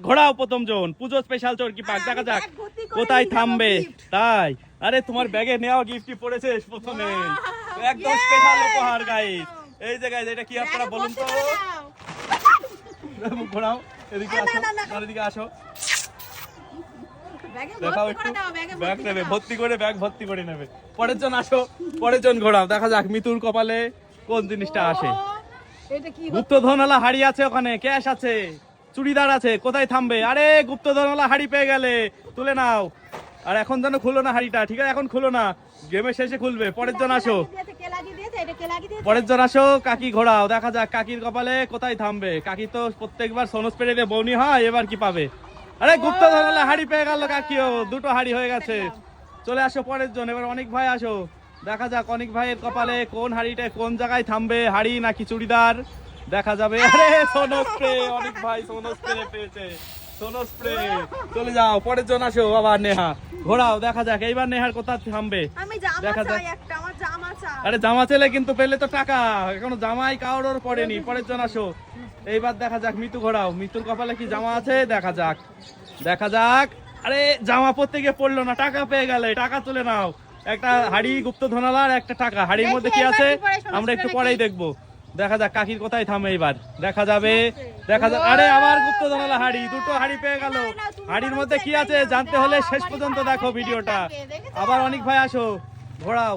ঘোড়াও প্রথম জন। পুজো স্পেশাল চরকি পাক? দেখা যাক। কোথায় থামবে? তাই। আরে তোমার ব্যাগে নেওয়া গিফটই পড়েছে প্রথমে। একদম স্পেশাল উপহার গাইস এই যে গাইস এটা কি আপনারা বলুন তো? ঘোরাও। এদিকে আসো। আর এদিকে আসো। দেখাও একটু করে দাও, ব্যাগে ব্যাগ ভর্তি নেবে করে ভর্তি করে ব্যাগ ভর্তি করে নেবে। পরের জন আসো পরের জন ঘোরাও। দেখা যাক মিতুর কপালে কোন জিনিসটা আসে। ও, এটা কি গুপ্ত ধনওয়ালা হাড়ি আছে ওখানে ক্যাশ আছে। চুড়িদার আছে, কোথায় থামবে? আরে গুপ্ত ধনওয়ালা হাড়ি পেয়ে গেলে, তুলে নাও। আর এখন যেন খুলো না হাড়িটা, ঠিক আছে? এখন খুলো না। গেমের শেষে খুলবে। পরের জন আসো? পরের জন আসো, কাকি ঘোরাও। দেখা যাক কাকির কপালে কোথায় থামবে। কাকি তো প্রত্যেকবার সোনস পেড়ে বৌনি হয়, এবার কি পাবে? আরে গুপ্ত ধনওয়ালা হাড়ি পেয়ে গেল কাকিও। দুটো হাড়ি হয়ে গেছে। চলে আসো পরের জন। এবার অনেক ভাই আসো। দেখা যাক অনেক ভাইয়ের কপালে কোন হাড়িটা কোন জায়গায় থামবে, হাড়ি নাকি চুড়িদার? দেখা যাবে। আরে সোনো স্প্রে অনেক ভাই সোনো স্প্রে পেয়েছে। সোনো স্প্রে চলে যাও পরের জন আসো আবার নেহা। ঘোরাও দেখা যাক এইবার নেহার কোথা থামবে। আমি জামা দেখা যাক। একটা, আমার জামা চাই। আরে জামা ছেলে কিন্তু পেলে তো টাকা। এখনও জামাই কাউর পড়েনি। পরের জন আসো। এইবার দেখা যাক মিতু ঘোরাও। মিতুর কপালে কি জামা আছে? দেখা যাক। দেখা যাক। আরে জামা পরতে গিয়ে পড়ল না টাকা পেয়ে গেলে। টাকা তুলে নাও। একটা হাড়ি গুপ্ত ধনালার একটা টাকা। হাড়ির মধ্যে কি আছে? আমরা একটু পরেই দেখব। দেখা যাক কাকির কোথায় থামে এবার দেখা যাবে দেখা যাক। আরে আবার গুপ্ত ধনালা হাড়ি দুটো হাড়ি পেয়ে গেল। হাড়ির মধ্যে কি আছে জানতে হলে শেষ পর্যন্ত দেখো ভিডিওটা। আবার অনেক ভাই আসো ঘোরাও।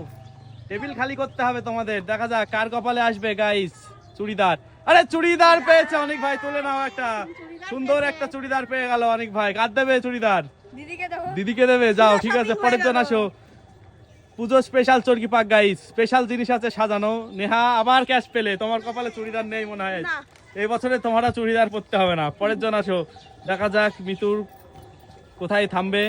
টেবিল খালি করতে হবে তোমাদের। দেখা যাক কার কপালে আসবে গাইস চুড়িদার। আরে চুড়িদার পেয়েছে অনেক ভাই তুলে নাও একটা। সুন্দর একটা চুড়িদার পেয়ে গেল অনেক ভাই। কার দেবে চুড়িদার? দিদিকে দেবে। যাও ঠিক আছে পরের জন আসো। পুজো স্পেশাল চরকি পাক গাইস স্পেশাল জিনিস আছে সাজানো। নেহা আবার ক্যাশ পেলে। তোমার কপালে চুড়িদার নেই মনে হয়। এই বছরে তোমার চুড়িদার পরতে হবে না। পরের জন আসো। দেখা যাক মিতুর কোথায় থামবে।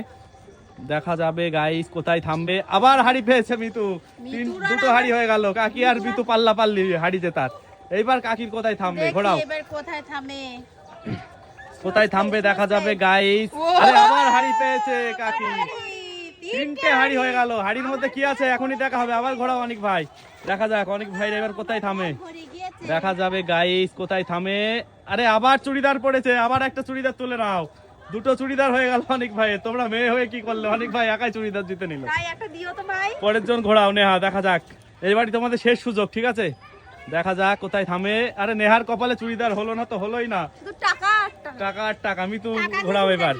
দেখা যাবে গাইস কোথায় থামবে। আবার হাড়ি পেয়েছে মিতু। তিন দুটো হাড়ি হয়ে গেল। কাকি আর মিতু পাল্লা পাল্লি হাড়ি জেতার। এইবার কাকির কোথায় থামবে? ঘোরাও। কোথায় থামে। কোথায় থামবে? দেখা যাবে গাইস আরে আবার হাড়ি পেয়েছে কাকি। তিনটে হাড়ি হয়ে গেল। হাড়ির মধ্যে কি আছে? এখনই দেখা হবে। আবার ঘোরাও অনেক ভাই। দেখা যাক অনেক ভাই এবার কোথায় থামে? দেখা যাবে গাইস কোথায় থামে? আরে আবার চুড়িদার পড়েছে। আবার একটা চুড়িদার তুলে নাও। দুটো চুড়িদার হয়ে গেল অনেক ভাই। তোমরা মেয়ে হয়ে কি করলে? অনেক ভাই একাই চুড়িদার জিতে নিল। তো পরের জন ঘোরাও নেহা দেখা যাক। এবারই তোমাদের শেষ সুযোগ ঠিক আছে? দেখা যাক কোথায় থামে। আরে নেহার কপালে চুড়িদার হলো না তো হলোই না। টাকা আর টাকা। টাকা টাকা। দিয়ে ঘোরাও এবার?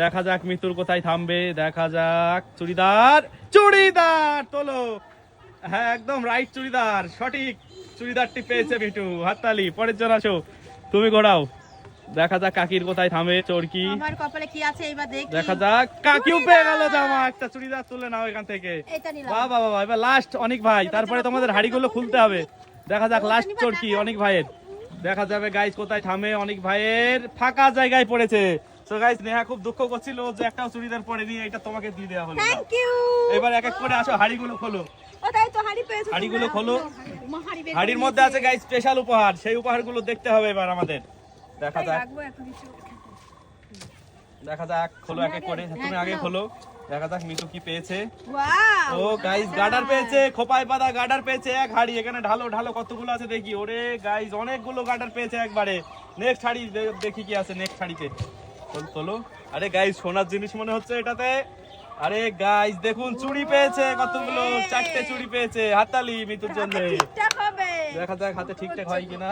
দেখা যাক মৃত্যুর কোথায় থামবে দেখা যাক। চুড়িদার চুড়িদার তোলো। হ্যাঁ একদম রাইট চুড়িদার সঠিক। চুড়িদারটি পেয়েছে মিটু হাততালি পরের জন আসো। তুমি ঘোরাও। দেখা যাক কাকির কোথায় থামে চরকি। আমার কপালে কি আছে এবার দেখি। দেখা যাক কাকিও পেয়ে গেল জামা একটা চুড়িদার তুলে নাও এখান থেকে। বাহ বাহ বাহ এবার লাস্ট অনেক ভাই তারপরে তোমাদের হাড়িগুলো খুলতে হবে। দেখা যাক লাস্ট চরকি অনেক ভাইয়ের। দেখা যাবে গাইস কোথায় থামে অনেক ভাইয়ের ফাঁকা জায়গায় পড়েছে। তো গাইস নেহা খুব দুঃখ করছিল যে একটাও চুড়িদার এটা তোমাকে দিয়ে দেওয়া হলো। থ্যাংক ইউ এবার এক এক করে আসো হাড়িগুলো খোলো। ও তাই তো হাড়ি পেয়েছ তোমরা। খোলো। হাড়ির মধ্যে আছে গাইস স্পেশাল উপহার। সেই উপহারগুলো দেখতে হবে এবার আমাদের। দেখা যাক। দেখা যাক খোলো এক এক করে। তুমি আগে খোলো। দেখা যাক মিতু কি পেয়েছে! ও গাইস গার্ডার পেয়েছে খোপায় বাঁধা গার্ডার পেয়েছে এক হাড়ি। এখানে ঢালো ঢালো কতগুলো আছে দেখি। ওরে গাইস অনেকগুলো গার্ডার পেয়েছে একবারে। নেক্সট হাড়ি দেখি কি আছে নেক্সট হাড়িতে। খোলো আরে গাইস সোনার জিনিস মনে হচ্ছে এটাতে? আরে গাইস দেখুন চুড়ি পেয়েছে কতগুলো? চারটে চুড়ি পেয়েছে হাততালি মিতুর জন্য। দেখা যাক হাতে ঠিকঠাক হয় কিনা।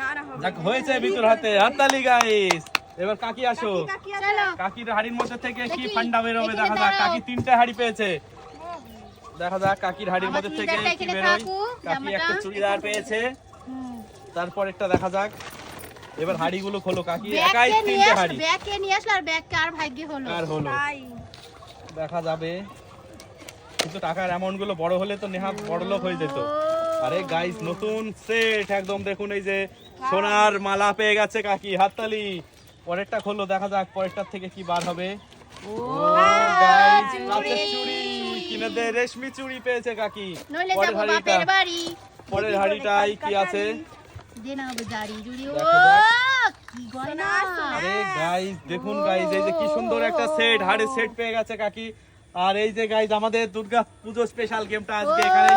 না, না, হবে যাক হয়েছে মিতুর হাতে। হাততালি গাইস এবার কাকি আসো। কাকির হাড়ির মধ্যে থেকে কি ফান্ডা বেরোবে দেখা যাক। কাকি তিনটে হাড়ি পেয়েছে। দেখা যাক কাকির হাড়ির মধ্যে থেকে কি বেরোয়? কাকি একটা চুড়িদার পেয়েছে। তারপর একটা দেখা যাক। এবার হাড়িগুলো খোলো কাকি। একাই তিনটে হাড়ি। ব্যাগ কে নিয়ে আসলো আর ব্যাগ কার ভাগ্যে হলো? কার হলো? দেখা যাবে। কিন্তু টাকার অ্যামাউন্টগুলো বড় হলে তো নেহা বড় লোক হয়ে যেত। আরে গাইস নতুন সেট একদম দেখুন এই যে সোনার মালা পেয়ে গেছে কাকি হাততালি। পরেরটা খোলো দেখা যাক পরেরটার থেকে কি বার হবে। ও গাইস কাচের চুড়ি কিনে দে রেশমি চুড়ি পেয়েছে কাকি। নইলে পরের যাব হাড়িটা বাপের বাড়ি। পরের হাড়িটাই কি আছে? দে না হবে দাড়ি জুড়ি। ও, কি গয়না। আরে গাইস দেখুন গাইস এই যে কি সুন্দর একটা সেট হাড়ের সেট পেয়ে গেছে কাকি। আর এই যে গাইজ আমাদের দুর্গা পুজো স্পেশাল গেমটা আজকে এখানে